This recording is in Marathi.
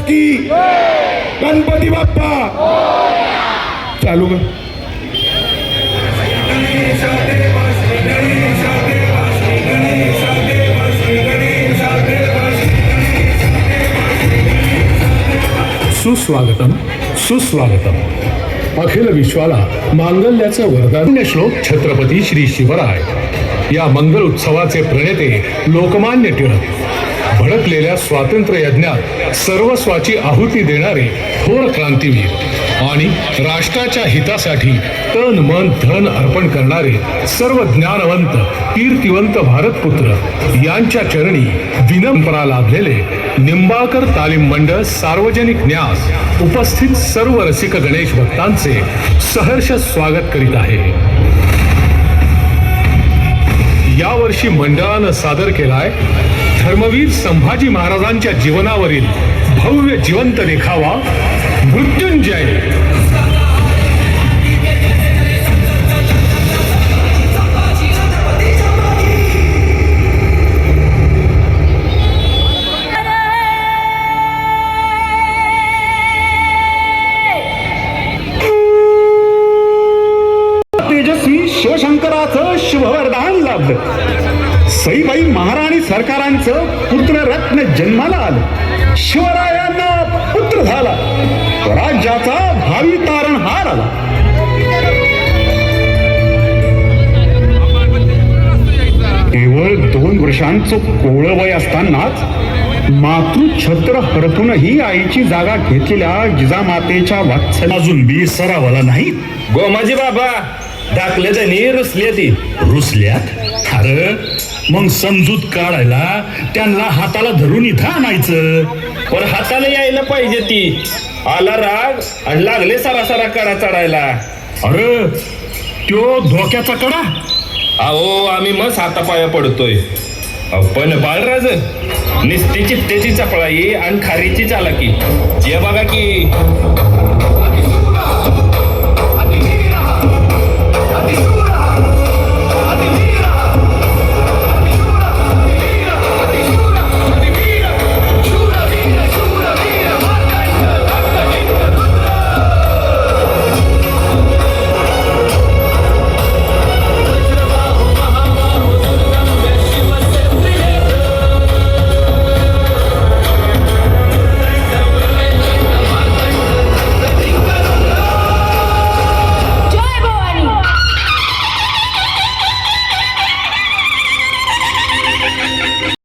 महाराज की गणपती बाप्पा. चालू का सुस्वागतम सुस्वागतम. अखिल विश्वाला मांगल्याचं वरदान्य श्लोक छत्रपती श्री शिवराय. या मंगल उत्सवाचे प्रणेते लोकमान्य टिळक. भडकलेल्या स्वातंत्र्य यज्ञात सर्वस्वाची आहुती देणारे थोर क्रांतीवीर आणि राष्ट्राच्या हितासाठी तन मन धन अर्पण करणारे सर्व ज्ञानवंत कीर्तिवंत भारतपुत्र यांच्या चरणी विनंपरा लाभलेले निंबाळकर तालीम मंडळ सार्वजनिक न्यास उपस्थित सर्व रसिक गणेश भक्तांचे सहर्ष स्वागत करीत आहे. यावर्षी मंडळानं सादर केलाय धर्मवीर संभाजी महाराजांच्या जीवनावरील भव्य जिवंत देखावा मृत्युंजय. लाभलं सईबाई महाराणी सरकारांचं पुत्ररत्न जन्माला आलं. शिवरायांना पुत्र झाला. राज्याचा भावी तारणहार आला. केवळ दोन वर्षांचं कोवळं वय असतानाच मातृछत्र हरपूनही आईची जागा घेतलेल्या जिजामातेच्या वात्सल अजून बी सरावला नाही. गोमाजी बाबा दाखले त्यांनी रुसले ती रुसल्यात? अरे मग समजूत काढायला त्यांना हाताला धरून इथं आणायचं. पण हाताला यायला पाहिजे ती. आला राग आणि लागले सरा सरा कडा चढायला. अरे त्यो धोक्याचा कडा? अहो आम्ही मग हातापाया पडतोय. अहो, पण बाळराज निस्ती चित्तेची चपळाई आणि खारीची चालाकी. जे बघा की.